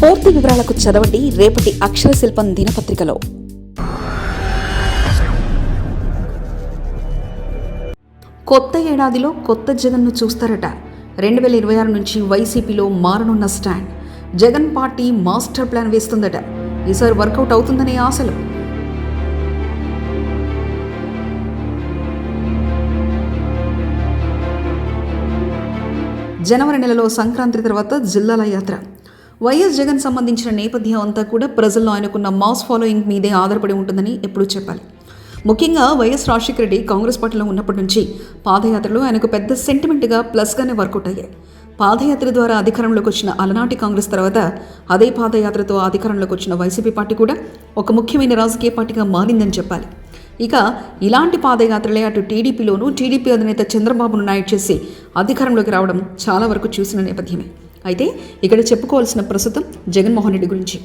పూర్తి వివరాలకు చదవండి రేపటి అక్షర శిల్పం దినపత్రికలో. కొత్త ఏడాదిలో కొత్త జగన్ను చూస్తారట. రెండు వేల ఇరవై ఆరు నుంచి వైసీపీలో మారనున్న stand. Jagan party master plan వేస్తుందట. ఈసారి వర్కౌట్ అవుతుందనే ఆశలు. జనవరి నెలలో సంక్రాంతి తర్వాత జిల్లాల యాత్ర. వైఎస్ జగన్ సంబంధించిన నేపథ్యం అంతా కూడా ప్రజల్లో ఆయనకున్న మాస్ ఫాలోయింగ్ మీదే ఆధారపడి ఉంటుందని ఎప్పుడూ చెప్పాలి. ముఖ్యంగా వైఎస్ రాజశేఖర రెడ్డి కాంగ్రెస్ పార్టీలో ఉన్నప్పటి నుంచి పాదయాత్రలు ఆయనకు పెద్ద సెంటిమెంట్గా ప్లస్గానే వర్కౌట్ అయ్యాయి. పాదయాత్ర ద్వారా అధికారంలోకి వచ్చిన అలనాటి కాంగ్రెస్ తర్వాత అదే పాదయాత్రతో అధికారంలోకి వచ్చిన వైసీపీ పార్టీ కూడా ఒక ముఖ్యమైన రాజకీయ పార్టీగా మారిందని చెప్పాలి. ఇక ఇలాంటి పాదయాత్రలే అటు టీడీపీలోనూ టీడీపీ అధినేత చంద్రబాబును నాయుడు చేసి అధికారంలోకి రావడం చాలా వరకు చూసిన నేపథ్యమే. అయితే ఇక్కడ చెప్పుకోవాల్సిన ప్రస్తుతం జగన్మోహన్ రెడ్డి గురించి.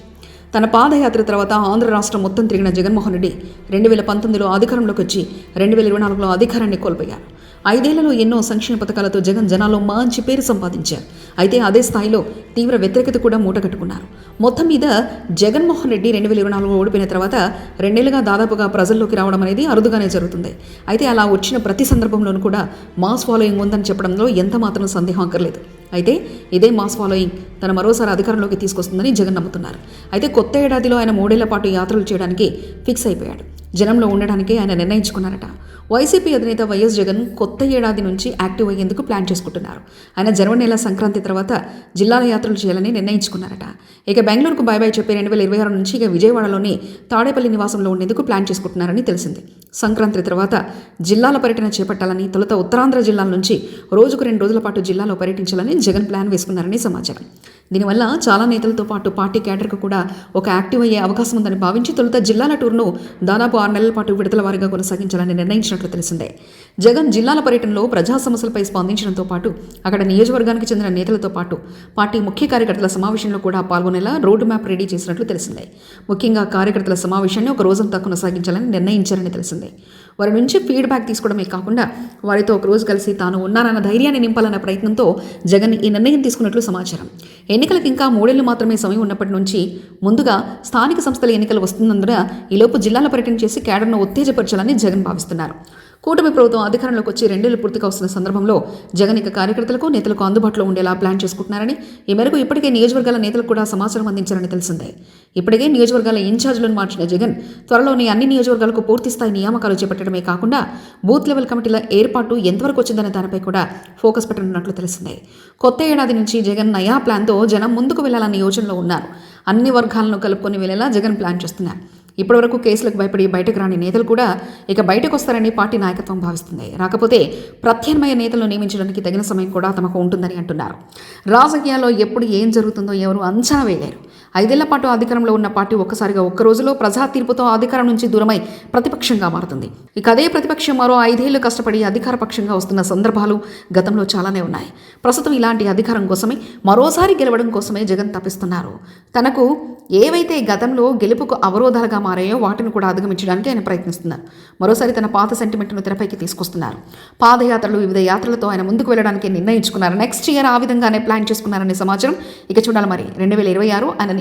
తన పాదయాత్ర తర్వాత ఆంధ్ర రాష్ట్రం మొత్తం తిరిగిన జగన్మోహన్ రెడ్డి రెండు వేల పంతొమ్మిదిలో అధికారంలోకి వచ్చి రెండు వేల ఇరవై నాలుగులో అధికారాన్ని కోల్పోయారు. ఐదేళ్ళలో ఎన్నో సంక్షేమ పథకాలతో జగన్ జనాల్లో మంచి పేరు సంపాదించారు. అయితే అదే స్థాయిలో తీవ్ర వ్యతిరేకత కూడా మూటగట్టుకున్నారు మొత్తం మీద జగన్మోహన్ రెడ్డి రెండు వేల ఇరవై నాలుగులో ఓడిపోయిన తర్వాత రెండేళ్ళుగా దాదాపుగా ప్రజల్లోకి రావడం అనేది అరుదుగానే జరుగుతుంది. అయితే అలా వచ్చిన ప్రతి సందర్భంలోనూ కూడా మాస్ ఫాలోయింగ్ ఉందని చెప్పడంలో ఎంత మాత్రం సందేహం అక్కర్లేదు. అయితే ఇదే మాస్ ఫాలోయింగ్ తన మరోసారి అధికారంలోకి తీసుకొస్తుందని జగన్ నమ్ముతున్నారు. అయితే కొత్త ఏడాదిలో ఆయన మూడేళ్ళ పాటు యాత్రలు చేయడానికి ఫిక్స్ అయిపోయాడు. జనంలో ఉండడానికి ఆయన నిర్ణయించుకున్నారట. వైసీపీ అధినేత వైఎస్ జగన్ కొత్త ఏడాది నుంచి యాక్టివ్ అయ్యేందుకు ప్లాన్ చేసుకుంటున్నారు. ఆయన జనవరి నెల సంక్రాంతి తర్వాత జిల్లాల యాత్రలు చేయాలని నిర్ణయించుకున్నారట. ఇక బెంగళూరుకు బాయ్ బాయ్ చెప్పి రెండు వేల ఇరవై ఆరు నుంచి ఇక విజయవాడలోని తాడేపల్లి నివాసంలో ఉండేందుకు ప్లాన్ చేసుకుంటున్నారని తెలిసింది. సంక్రాంతి తర్వాత జిల్లాల పర్యటన చేపట్టాలని తొలుత ఉత్తరాంధ్ర జిల్లాల నుంచి రోజుకు రెండు రోజుల పాటు జిల్లాలో పర్యటించాలని జగన్ ప్లాన్ వేసుకున్నారని సమాచారం. దీనివల్ల చాలా నేతలతో పాటు పార్టీ క్యాడర్కు కూడా ఒక యాక్టివ్ అయ్యే అవకాశం ఉందని భావించి తొలుత జిల్లాల టూర్ను దాదాపు ఆరు నెలల పాటు విడతల వారీగా కొనసాగించాలని నిర్ణయించినట్లు తెలిసిందే. జగన్ జిల్లాల పర్యటనలో ప్రజా సమస్యలపై స్పందించడంతో పాటు అక్కడ నియోజకవర్గానికి చెందిన నేతలతో పాటు పార్టీ ముఖ్య కార్యకర్తల సమావేశంలో కూడా పాల్గొనేలా రోడ్డు మ్యాప్ రెడీ చేసినట్లు తెలిసిందే. ముఖ్యంగా కార్యకర్తల సమావేశాన్ని ఒక రోజంతా కొనసాగించాలని నిర్ణయించారని తెలిసిందే. వారి నుంచి ఫీడ్బ్యాక్ తీసుకోవడమే కాకుండా వారితో ఒక రోజు కలిసి తాను ఉన్నానన్న ధైర్యాన్ని నింపాలన్న ప్రయత్నంతో జగన్ ఈ నిర్ణయం తీసుకున్నట్లు సమాచారం. ఎన్నికలకు ఇంకా మూడేళ్ళు మాత్రమే సమయం ఉన్నప్పటి నుంచి ముందుగా స్థానిక సంస్థల ఎన్నికలు వస్తున్నందున ఈలోపు జిల్లాల పర్యటన చేసి కేడర్ను ఉత్తేజపరచాలని జగన్ భావిస్తున్నారు. కూటమి ప్రభుత్వం అధికారంలోకి వచ్చి రెండేళ్ళు పూర్తిగా వస్తున్న సందర్భంలో జగన్ ఇక కార్యకర్తలకు నేతలకు అందుబాటులో ఉండేలా ప్లాన్ చేసుకుంటున్నారని ఈ మేరకు ఇప్పటికే నియోజకవర్గాల నేతలకు కూడా సమాచారం అందించారని తెలిసిందే. ఇప్పటికే నియోజకవర్గాల ఇన్ఛార్జీలను మార్చిన జగన్ త్వరలోనే అన్ని నియోజకవర్గాలకు పూర్తి స్థాయి నియామకాలు చేపట్టడమే కాకుండా బూత్ లెవెల్ కమిటీల ఏర్పాటు ఎంతవరకు వచ్చిందనే దానిపై కూడా ఫోకస్ పెట్టనున్నట్లు తెలిసిందే. కొత్త ఏడాది నుంచి జగన్ నయా ప్లాన్తో జనం ముందుకు వెళ్ళాలన్న యోచనలో ఉన్నారు. అన్ని వర్గాలను కలుపుకొని వెళ్ళేలా జగన్ ప్లాన్ చేస్తున్నారు. ఇప్పటివరకు కేసులకు భయపడి బయటకు రాని నేతలు కూడా ఇక బయటకు వస్తారని పార్టీ నాయకత్వం భావిస్తుంది. రాకపోతే ప్రత్యామ్నాయ నేతలను నియమించడానికి తగిన సమయం కూడా తమకు ఉంటుందని అంటున్నారు. రాజకీయాల్లో ఎప్పుడు ఏం జరుగుతుందో ఎవరు అంచనా వేయలేరు. ఐదేళ్ళ పాటు అధికారంలో ఉన్న పార్టీ ఒక్కసారిగా ఒక్క రోజులో ప్రజా తీర్పుతో అధికారం నుంచి దూరమై ప్రతిపక్షంగా మారుతుంది. ఇక అదే ప్రతిపక్షం మరో ఐదేళ్ళు కష్టపడి అధికార పక్షంగా వస్తున్న సందర్భాలు గతంలో చాలానే ఉన్నాయి. ప్రస్తుతం ఇలాంటి అధికారం కోసమే మరోసారి గెలవడం కోసమే జగన్ తప్పిస్తున్నారు తనకు ఏవైతే గతంలో గెలుపుకు అవరోధాలుగా మారాయో వాటిని కూడా అధిగమించడానికి ఆయన ప్రయత్నిస్తున్నారు. మరోసారి తన పాత సెంటిమెంట్ను తెరపైకి తీసుకొస్తున్నారు. పాదయాత్రలు వివిధ యాత్రలతో ఆయన ముందుకు వెళ్ళడానికి నిర్ణయించుకున్నారు. నెక్స్ట్ ఇయర్ ఆ విధంగానే ప్లాన్ చేసుకున్నారనే సమాచారం ఇక చూడాలి మరి. రెండు వేల ఇరవై ఆరు ఆయన